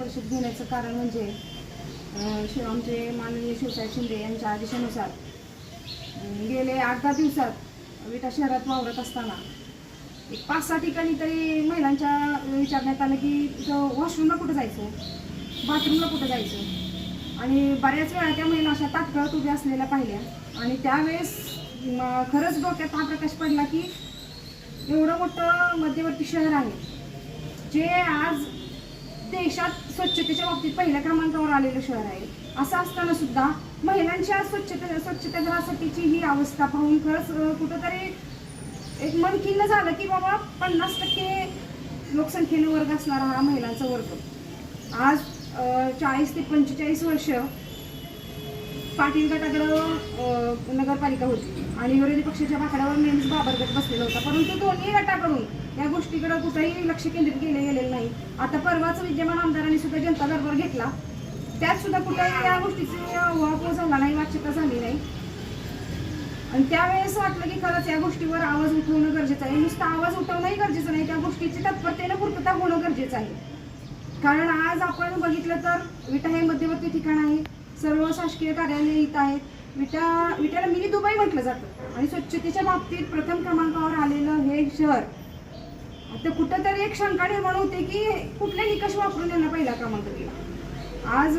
परिषद घेण्याचं कारण म्हणजे शिव आमचे माननीय शिवसाहेब शिंदे यांच्या आदेशानुसार गेले आठ दहा दिवसात विटा शहरात वावरत असताना एक पाच सहा ठिकाणी तरी महिलांच्या विचारण्यात आलं की इथं वॉशरूमला कुठं जायचं? बाथरूमला कुठं जायचं? आणि बऱ्याच वेळा त्या महिला अशा ताटकळत उभ्या असलेल्या पाहिल्या. आणि त्यावेळेस खरंच डोक्यात हा प्रकाश पडला की एवढं मोठं मध्यवर्ती शहर आहे. जे आज देशात स्वच्छतेच्या बाबतीत पहिल्या क्रमांकावर आलेलं शहर आहे. असं असताना सुद्धा महिलांच्या स्वच्छते स्वच्छतागृहासाठीची ही अवस्था पाहून खरंच कुठंतरी एक मन खिन्न झालं की बाबा पन्नास टक्के लोकसंख्येने वर्ग असणारा हा महिलांचा वर्ग. आज चाळीस ते पंचेचाळीस वर्ष पाटील गटाकडं नगरपालिका होती. आणि विरोधी पक्षाच्या बाकड्यावर नेहमीच बाबरगट बसलेला होता. परंतु दोन्ही गटाकडून या गोष्टीकडे कुठेही लक्ष केंद्रित केले गेलेलं नाही. आता परवाच विद्यमान आमदारांनी सुद्धा जनता दरबार घेतला. त्यात सुद्धा कुठेही या गोष्टीची वापर झाला नाही वाच्यता झाली नाही. आणि त्यावेळेस वाटलं की खरंच या गोष्टीवर आवाज उठवणं गरजेचं आहे. नुसतं आवाज उठवणंही गरजेचं नाही. त्या गोष्टीची तत्परतेनं पूर्तता होणं गरजेचं आहे. कारण आज आपण बघितलं तर विटा हे मध्यवर्ती ठिकाण आहे. सर्व शासकीय कार्यालय इथं आहेत. विटा विटाला मिनी दुबई म्हटलं जातं. आणि स्वच्छतेच्या बाबतीत प्रथम क्रमांकावर आलेलं हे शहर आता कुठंतरी एक शंका निर्माण होते की कुठले निकष वापरून त्यांना पहिला क्रमांक दिला. आज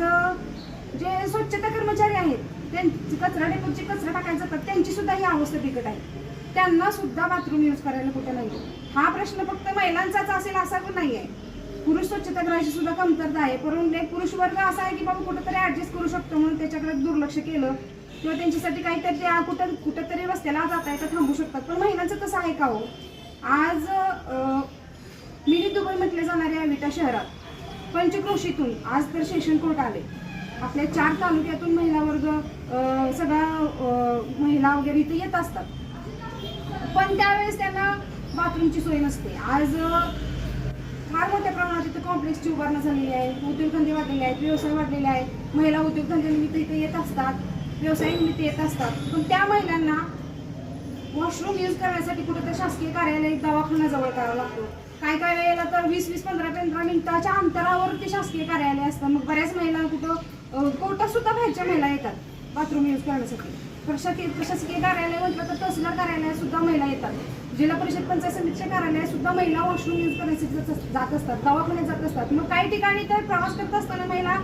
जे स्वच्छता कर्मचारी आहेत त्यांची कचरा डेपोची कचरा टाकायचा जातात त्यांची सुद्धा ही अवस्था बिकट आहे. त्यांना सुद्धा बाथरूम यूज करायला कुठे नाही हा प्रश्न फक्त महिलांचाच असेल असा पण नाही आहे पुरुष स्वच्छतागृहाची सुद्धा कमतरता आहे. परंतु एक पुरुष वर्ग असा आहे की बाबा कुठेतरी ऍडजस्ट करू शकतो म्हणून त्याच्याकडे दुर्लक्ष केलं. किंवा त्यांच्यासाठी काहीतरी त्या कुठं कुठंतरी रस्त्याला जाता येतं थांबू शकतात. पण महिलांचं तसं आहे का हो? आज मिनी दुबई म्हटले जाणाऱ्या विटा शहरात पंचक्रोशीतून आज तर सेशन कोर्ट आले. आपल्या चार तालुक्यातून महिला वर्ग सगळा सगळ्या महिला वगैरे इथे येत असतात. पण त्यावेळेस त्यांना बाथरूमची सोय नसते. आज फार मोठ्या प्रमाणात इथं कॉम्प्लेक्सची उभारणा झालेली आहे उद्योगधंदे वाढलेले आहेत व्यवसाय वाढलेले आहेत महिला उद्योगधंद्यानिमित्त इथे येत असतात. व्यवसायानिमित्त येत असतात. पण त्या महिलांना वॉशरूम यूज करण्यासाठी कुठेतरी शासकीय कार्यालय दवाखाना जवळ करावा लागतो. काय काय वेळेला तर वीस वीस पंधरा पंधरा मिनिटाच्या अंतरावर ते शासकीय कार्यालय असतं. मग बऱ्याच महिला कुठं अं, कोर्टात सुद्धा बाहेरच्या महिला येतात बाथरूम यूज करण्यासाठी. प्रशासकीय प्रशासकीय कार्यालय म्हटलं तर तहसीलदार कार्यालयात सुद्धा महिला येतात. जिल्हा परिषद पंचायत समितीच्या कार्यालयात सुद्धा महिला वॉशरूम यूज करण्यासाठी जात- जात असतात दवाखान्यात जात असतात. मग काही ठिकाणी तर प्रवास करत असताना महिला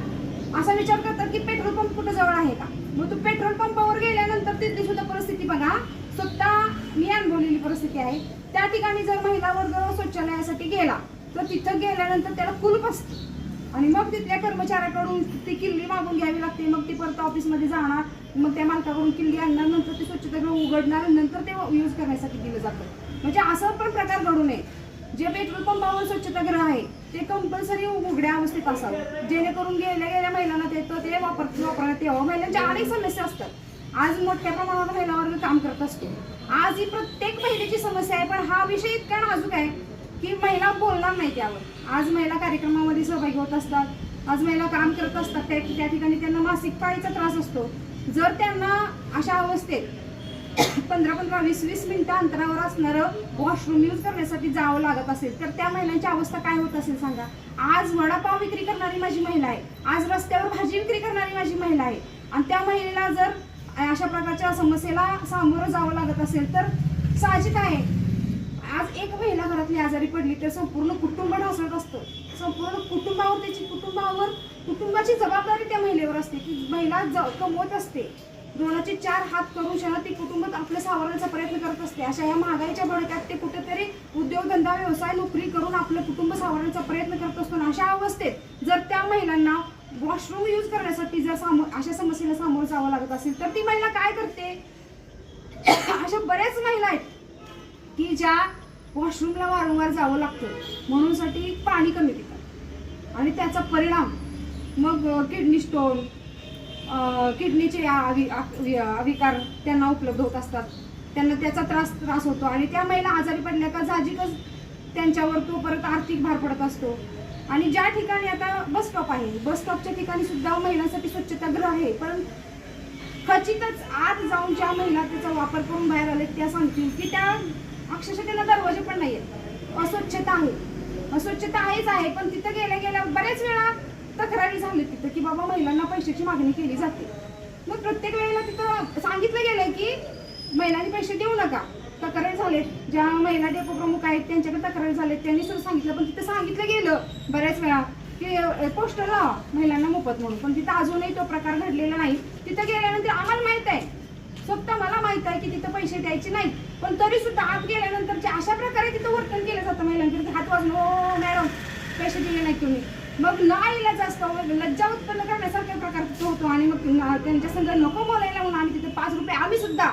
असा विचार करतात की पेट्रोल पंप कुठं जवळ आहे का? मग तू पेट्रोल पंपावर गेल्यानंतर तिथली सुद्धा परिस्थिती बघा. स्वतः मी अनुभवलेली परिस्थिती आहे. त्या ठिकाणी जर महिला वर्ग शौचालयासाठी गेला तर तिथं गेल्यानंतर त्याला कुलूप असतं आणि मग तिथल्या कर्मचाऱ्याकडून ती किल्ली मागून घ्यावी लागते. मग ती परत ऑफिसमध्ये जाणार. मग त्या मालकाकडून किल्ली आणणार. नंतर ते स्वच्छता उघडणार. नंतर ते यूज करण्यासाठी दिलं जातं. म्हणजे असं पण प्रकार घडू नये. जे पेट्रोल पंपावर स्वच्छतागृह आहे ते कंपल्सरी उघड्या अवस्थेत असावं. जेणेकरून गेल्या गेल्या महिलांना ते ते वापर वापरण्यात यावं महिलांच्या अनेक समस्या असतात. आज मोठ्या प्रमाणावर महिला वर्ग काम करत असतो. आज ही प्रत्येक महिलेची समस्या आहे पण हा विषय इतका नाजूक आहे की महिला बोलणार नाही त्यावर. आज महिला कार्यक्रमामध्ये सहभागी होत असतात. आज महिला काम करत असतात. त्या त्या ठिकाणी त्यांना मासिक पाळीचा त्रास असतो. जर त्यांना अशा अवस्थेत पंधरा पंधरा वीस वीस मिनिटं अंतरावर असणारं वॉशरूम यूज करण्यासाठी जावं लागत असेल तर त्या महिलांची अवस्था काय होत असेल सांगा. आज वडापाव विक्री करणारी माझी महिला आहे आज रस्त्यावर भाजी विक्री करणारी माझी महिला आहे. आणि त्या महिलेला जर अशा प्रकारच्या समस्येला सामोरं जावं लागत असेल तर साहजिक आहे. आज एक महिला घरातली आजारी पडली तर संपूर्ण कुटुंब ढासळत असतं. संपूर्ण कुटुंबावर त्याची कुटुंबावर कुटुंबाची जबाबदारी त्या महिलेवर असते की महिला ज- कमवत असते. दोनाचे चार हात करून शहरात ती कुटुंब आपलं सावरण्याचा प्रयत्न करत असते. अशा या महागाईच्या भडक्यात ते कुठेतरी उद्योगधंदा व्यवसाय नोकरी करून आपलं कुटुंब सावरण्याचा प्रयत्न करत असतो. अशा अवस्थेत जर त्या महिलांना वॉशरूम यूज करण्यासाठी जर सामो अशा समस्येला सामोरं जावं लागत असेल तर ती महिला काय करते? अशा बऱ्याच महिला आहेत की ज्या वॉशरूमला वारंवार जावं लागतं. म्हणूनसाठी पाणी कमी पितात. आणि त्याचा परिणाम मग किडनी स्टोन किडनीचे अवि अविकार त्यांना उपलब्ध होत असतात. त्यांना त्याचा त्रास त्रास होतो आणि त्या महिला आजारी पडल्या का साहजिकच त्यांच्यावर तो परत आर्थिक भार पडत असतो. आणि ज्या ठिकाणी आता बस स्टॉप आहे बस स्टॉपच्या ठिकाणी सुद्धा महिलांसाठी स्वच्छतागृह आहे पण खचितच आत जाऊन ज्या महिला त्याचा वापर करून बाहेर आले त्या सांगतील की त्या अक्षरशः त्यांना दरवाजे पण नाही आहेत अस्वच्छता आहे. अस्वच्छता आहेच आहे पण तिथं गेल्या गेल्या बऱ्याच वेळा तक्रारी झाली तिथं की बाबा महिलांना पैशाची मागणी केली जाते. मग प्रत्येक वेळेला तिथं सांगितलं गेलं की महिलांनी पैसे देऊ नका. तक्रारी झालेत. ज्या महिला डेपो प्रमुख आहेत त्यांच्याकडे तक्रारी झालेत. त्यांनी सुद्धा सांगितलं पण तिथं सांगितलं गेलं बऱ्याच वेळा की पोस्टर लावा महिलांना मोफत म्हणून. पण तिथं अजूनही तो प्रकार घडलेला नाही. तिथं गेल्यानंतर आम्हाला माहीत आहे. फक्त मला माहीत आहे की तिथं पैसे द्यायचे नाही पण तरी सुद्धा आत गेल्यानंतर जे अशा प्रकारे तिथं वर्तन केलं जातं महिलांकडे. हात वाजलो मॅडम पैसे दिले नाही तुम्ही. मग न आईलाच असतं लज्जा उत्पन्न करण्यासारख्या प्रकार होतो आणि मग त्यांच्या संग नको बोलायला म्हणून आम्ही तिथे पाच रुपये आम्ही सुद्धा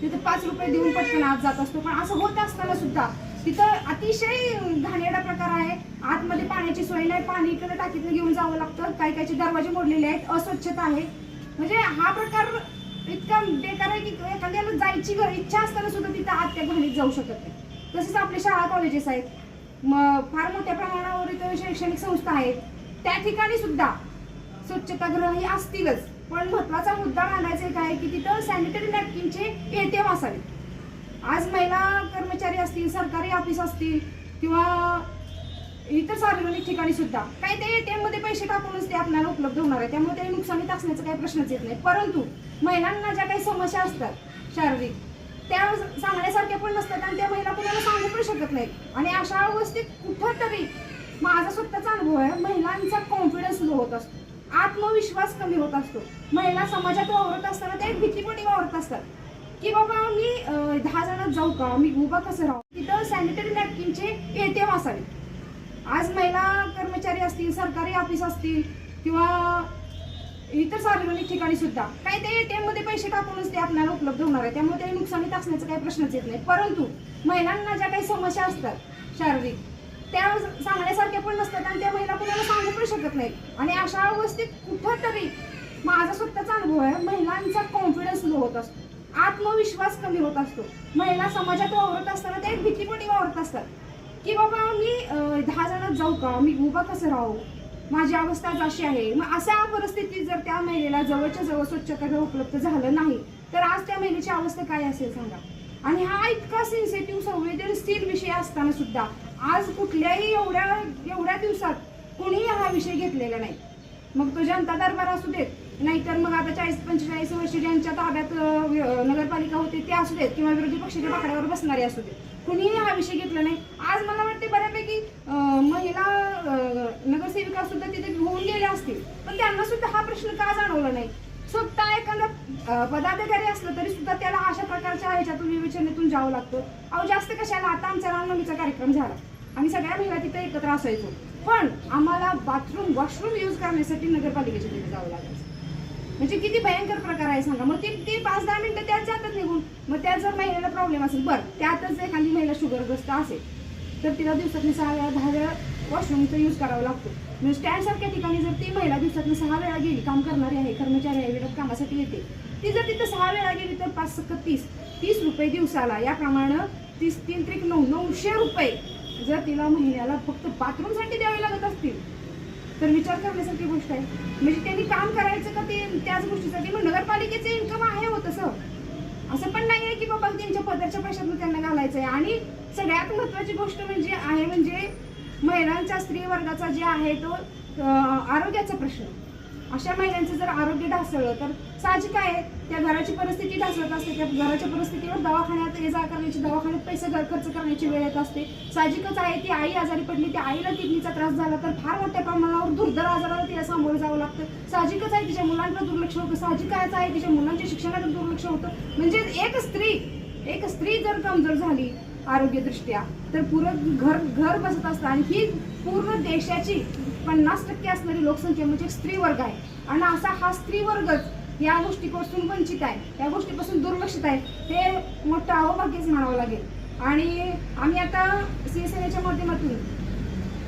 तिथे पाच रुपये देऊन पटकन आत जात असतो. पण असं होत असताना सुद्धा तिथं अतिशय घाणेरडा प्रकार आहे. आतमध्ये पाण्याची सोय नाही पाणी इकडे टाकीतनं घेऊन जावं लागतं. काही काहीचे दरवाजे मोडलेले आहेत अस्वच्छता आहे. म्हणजे हा प्रकार इतका बेकार आहे की एखाद्याला जायची इच्छा असताना सुद्धा तिथं आत त्या घाणीत जाऊ शकत नाही. तसेच आपले शाळा कॉलेजेस आहेत. मग फार मोठ्या प्रमाणावर इथं शैक्षणिक संस्था आहेत. त्या ठिकाणी सुद्धा स्वच्छतागृह हे असतीलच. पण महत्त्वाचा मुद्दा मांडायचा एक आहे की तिथं सॅनिटरी नॅपकिनचे एटीएम असावे आज महिला कर्मचारी असतील सरकारी ऑफिस असतील किंवा इतर सार्वजनिक ठिकाणी सुद्धा काही ते एटीएममध्ये पैसे टाकूनच ते आपल्याला उपलब्ध होणार आहे. त्यामुळे ते नुकसानीत असण्याचा काही प्रश्नच येत नाही. परंतु महिलांना ज्या काही समस्या असतात शारीरिक त्या सांगण्यासारख्या पण नसतात आणि त्या महिला कुणाला सांगू पण शकत नाहीत. आणि अशा अवस्थेत कुठंतरी माझा स्वतःचा अनुभव आहे. महिलांचा कॉन्फिडन्स लो होत असतो. आत्मविश्वास कमी होत असतो. महिला समाजात वावरत असताना त्या एक भीतीपोटी वावरत असतात. की बाबा मी दहा जणात जाऊ का? मी उभा कसं राहू? तिथं सॅनिटरी नॅपकिनचे एटीएम असावे. आज महिला कर्मचारी असतील सरकारी ऑफिस असतील किंवा इतर सार्वजनिक ठिकाणी सुद्धा काही ते एटीएममध्ये पैसे टाकूनच ते आपल्याला उपलब्ध होणार आहे. त्यामुळे ते नुकसानीत असण्याचा काही प्रश्नच येत नाही. परंतु महिलांना ज्या काही समस्या असतात शारीरिक त्या सांगण्यासारख्या पण नसतात आणि त्या महिला कुणाला सांगू पण शकत नाहीत. आणि अशा अवस्थेत कुठंतरी माझा स्वतःचा अनुभव आहे महिलांचा कॉन्फिडन्स लो होत असतो. आत्मविश्वास कमी होत असतो. महिला समाजात वावरत असताना त्या भीतीपणी वावरत असतात. की बाबा मी दहा जणात जाऊ का? मी उभा कसं राहू? माझी अवस्था आज अशी आहे. मग अशा परिस्थितीत जर त्या महिलेला जवळच्या जवळ स्वच्छतागृह उपलब्ध झालं नाही तर आज त्या महिलेची अवस्था काय असेल सांगा? आणि हा इतका सेन्सिटिव्ह संवेदनशील विषय असताना सुद्धा आज कुठल्याही एवढ्या एवढ्या दिवसात कोणीही हा विषय घेतलेला नाही. मग तो जनता दरबार असू देत नाहीतर मग आता चाळीस पंचेचाळीस वर्ष ज्यांच्या ताब्यात नगरपालिका होते ते असू देत किंवा विरोधी पक्षाच्या पाकड्यावर बसणारे असू देत. कुणीही हा विषय घेतला नाही. आज मला वाटते बऱ्यापैकी महिला नगरसेविका सुद्धा तिथे होऊन गेल्या असतील. पण त्यांना सुद्धा हा प्रश्न का जाणवला नाही? स्वतः एखादा पदाधिकारी असलं तरी सुद्धा त्याला अशा प्रकारच्या ह्याच्यातून विवेचनेतून जावं लागतं. अहो जास्त कशाला? आता आमचा रामनवमीचा कार्यक्रम झाला. आम्ही सगळ्या महिला तिथे एकत्र असायचो. पण आम्हाला बाथरूम वॉशरूम यूज करण्यासाठी नगरपालिकेच्या तिथे जावं लागायचं. म्हणजे किती भयंकर प्रकार आहे सांगा. मग ती ती पाच दहा मिनटं त्यात जातात निघून. मग त्यात जर महिलेला प्रॉब्लेम असेल बरं त्यातच एखादी महिला शुगरग्रस्त असेल तर तिला दिवसातून सहा वेळा दहा वेळा वॉशरूमचा यूज करावा लागतो. म्हणजे स्टँडसारख्या ठिकाणी जर ती महिला दिवसातून सहा वेळा गेली काम करणारी आहे कर्मचारी आहे विरोध कामासाठी येते ती जर तिथं सहा वेळा गेली तर पाच सक्क तीस. तीस रुपये दिवसाला. याप्रमाणे तीस तीन त्रिक नऊ नऊशे रुपये जर तिला महिन्याला फक्त बाथरूमसाठी द्यावे लागत असतील. तर विचार करण्यासारखी गोष्ट आहे. म्हणजे त्यांनी काम करायचं का ते त्याच गोष्टीसाठी? मग नगरपालिकेचे इन्कम आहे हो तसं. असं पण नाही आहे की बाबा त्यांच्या पदरच्या पैशातून त्यांना घालायचं आहे आणि सगळ्यात महत्त्वाची गोष्ट म्हणजे आहे म्हणजे महिलांच्या स्त्री वर्गाचा जे आहे तो आरोग्याचा प्रश्न. अशा महिलांचं जर आरोग्य ढासळलं तर साहजिक आहे त्या घराची परिस्थिती ढासळत असते त्या घराच्या परिस्थितीवर दवाखान्यात ये जा करण्याची दवाखान्यात पैसे घर खर्च करण्याची वेळ येत असते. साहजिकच आहे ती आई आजारी पडली त्या आईला किडनीचा त्रास झाला तर फार मोठ्या प्रमाणावर दुर्धर आजाराला तिला सामोरं जावं लागतं. साहजिकच आहे तिच्या मुलांकडे दुर्लक्ष होतं. साहजिकच आहे तिच्या मुलांच्या शिक्षणाकडे दुर्लक्ष होतं. म्हणजे एक स्त्री एक स्त्री जर कमजोर झाली आरोग्यदृष्ट्या. तर पूर्ण घर घर बसत असतं आणि ही पूर्ण देशाची पन्नास टक्के असणारी लोकसंख्या म्हणजे स्त्री वर्ग आहे. आणि असा हा स्त्री वर्गच या गोष्टीपासून वंचित आहे. या गोष्टीपासून दुर्लक्षित आहे. हे मोठं अहोभाग्यच म्हणावं लागेल. आणि आम्ही आता शिवसेनेच्या माध्यमातून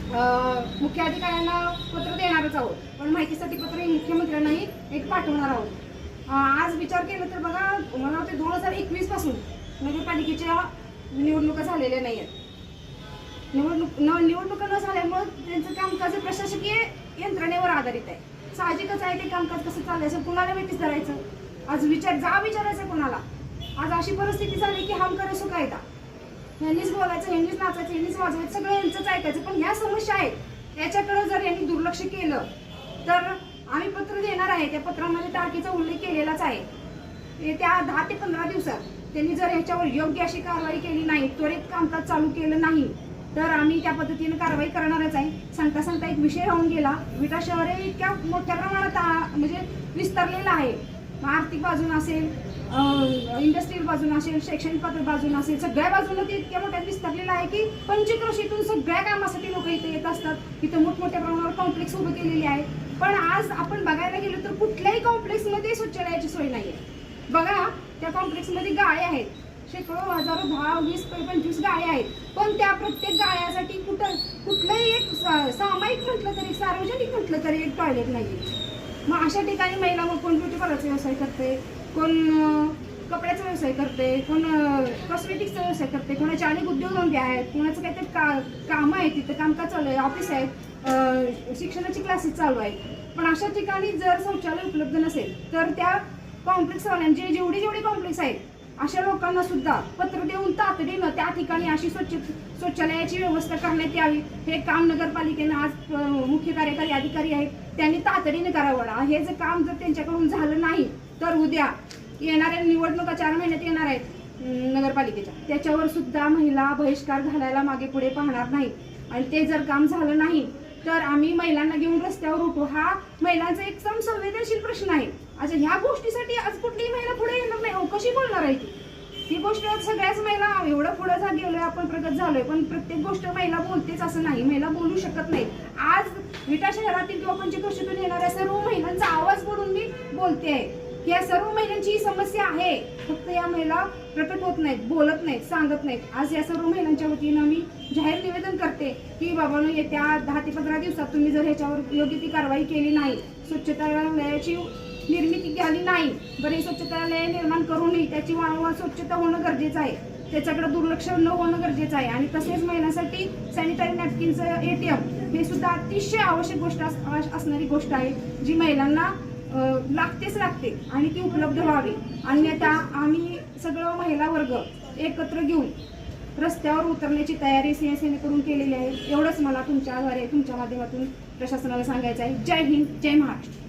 मुख्य मुख्याधिकाऱ्यांना पत्र देणारच आहोत. पण माहितीसाठी पत्र हे मुख्यमंत्र्यांनाही एक पाठवणार आहोत. आज विचार केला तर बघा मला वाटते दोन हजार एकवीसपासून नगरपालिकेच्या म्हणजे निवडणुका झालेल्या नाही आहेत निवडणूक न निवडणुका न झाल्यामुळं त्यांचं कामकाज प्रशासकीय यंत्रणेवर आधारित आहे. साहजिकच आहे ते कामकाज कसं चालायचं कुणाला वेटीस धरायचं? आज विचार जा विचारायचं कुणाला? आज अशी परिस्थिती झाली की हम करे सो कायदा यांनीच बोलायचं यांनीच नाचायचं यांनीच वाजवायचं सगळं यांचंच ऐकायचं. पण ह्या समस्या आहेत. याच्याकडे जर यांनी दुर्लक्ष केलं तर आम्ही पत्र देणार आहे. त्या पत्रामध्ये तारखेचा उल्लेख केलेलाच आहे. त्या दहा ते पंधरा दिवसात त्यांनी जर ह्याच्यावर योग्य अशी कारवाई केली नाही त्वरित कामकाज चालू केलं नाही तर आम्ही त्या पद्धतीने कारवाई करणारच आहे. सांगता सांगता एक विषय राहून गेला. विटा शहर हे इतक्या मोठ्या प्रमाणात म्हणजे विस्तारलेलं आहे. आर्थिक बाजून असेल इंडस्ट्रीयल बाजून असेल शैक्षणिक पत्र बाजून असेल सगळ्या बाजूनं ते इतक्या मोठ्यात विस्तारलेलं आहे की पंचक्रोशीतून सगळ्या कामासाठी लोक इथे येत असतात. इथं मोठमोठ्या प्रमाणावर कॉम्प्लेक्स उभे केलेले आहे. पण आज आपण बघायला गेलो तर कुठल्याही कॉम्प्लेक्समध्ये शौचालयाची सोय नाही आहे बघा त्या कॉम्प्लेक्समध्ये गाळे आहेत. शेकडो हजारो दहा वीस पंचवीस गाळे आहेत. पण त्या प्रत्येक गाळ्यासाठी कुठं कुठलंही एक सामायिक म्हटलं तरी सार्वजनिक म्हटलं तरी एक टॉयलेट नाही मग अशा ठिकाणी महिला मग कोण ब्युटी पार्लरचा व्यवसाय करते? कोण कपड्याचा व्यवसाय करते? कोण कॉस्मेटिक्सचा व्यवसाय करते? कोणाचे अनेक उद्योगधंदे आहेत? कोणाचं काहीतरी का कामं आहेत? तिथं कामकाज चालू आहे ऑफिस आहेत शिक्षणाची क्लासेस चालू आहेत. पण अशा ठिकाणी जर शौचालय उपलब्ध नसेल तर त्या कॉम्प्लेक्सवाल्यांचे जेवढे जेवढे कॉम्प्लेक्स आहेत अशा लोकांना सुद्धा पत्र देऊन तातडीनं त्या ठिकाणी अशी स्वच्छ शौचालयाची व्यवस्था करण्यात यावी. हे काम नगरपालिकेनं आज मुख्य कार्यकारी अधिकारी आहेत त्यांनी तातडीने करावं. हे जर काम जर त्यांच्याकडून झालं नाही तर उद्या येणाऱ्या निवडणुका चार महिन्यात येणार आहेत नगरपालिकेच्या. त्याच्यावर सुद्धा महिला बहिष्कार घालायला मागे पुढे पाहणार नाही. आणि ते जर काम झालं नाही तर आम्ही महिलांना घेऊन रस्त्यावर उठू हा महिलांचा एक संवेदनशील प्रश्न आहे. अच्छा ह्या गोष्टीसाठी आज कुठलीही महिला पुढे येणार नाही. अहो, कशी बोलणार आहे ती? ही गोष्ट सगळ्याच महिला एवढं पुढे जा गेलोय आपण प्रगत झालोय पण प्रत्येक गोष्ट महिला बोलतेच असं नाही. महिला बोलू शकत नाही. आज विटा शहरातील किंवा पंचकृषीतून येणाऱ्या सर्व महिलांचा आवाज म्हणून मी बोलते आहे. या सर्व महिलांची ही समस्या आहे. फक्त या महिला प्रकट होत नाहीत बोलत नाहीत सांगत नाहीत. आज या सर्व महिलांच्या वतीनं मी जाहीर निवेदन करते की बाबांनो येत्या दहा ते पंधरा दिवसात तुम्ही जर ह्याच्यावर योग्य ती कारवाई केली नाही स्वच्छतालयाची निर्मिती झाली नाही. बरे स्वच्छतालय निर्माण करूनही त्याची वारंवार स्वच्छता होणं गरजेचं आहे. त्याच्याकडे दुर्लक्ष न होणं गरजेचं आहे. आणि तसेच महिलांसाठी सॅनिटरी नॅपकिनचं ए टी एम हे सुद्धा अतिशय आवश्यक गोष्ट अस- असणारी गोष्ट आहे जी महिलांना लागतेच लागते आणि ती उपलब्ध व्हावी. अन्यथा आम्ही सगळं महिला वर्ग एकत्र घेऊन रस्त्यावर उतरण्याची तयारी शिवसेनेकडून केलेली आहे. एवढंच मला तुमच्याद्वारे तुमच्या माध्यमातून प्रशासनाला सांगायचं आहे. जय हिंद जय महाराष्ट्र.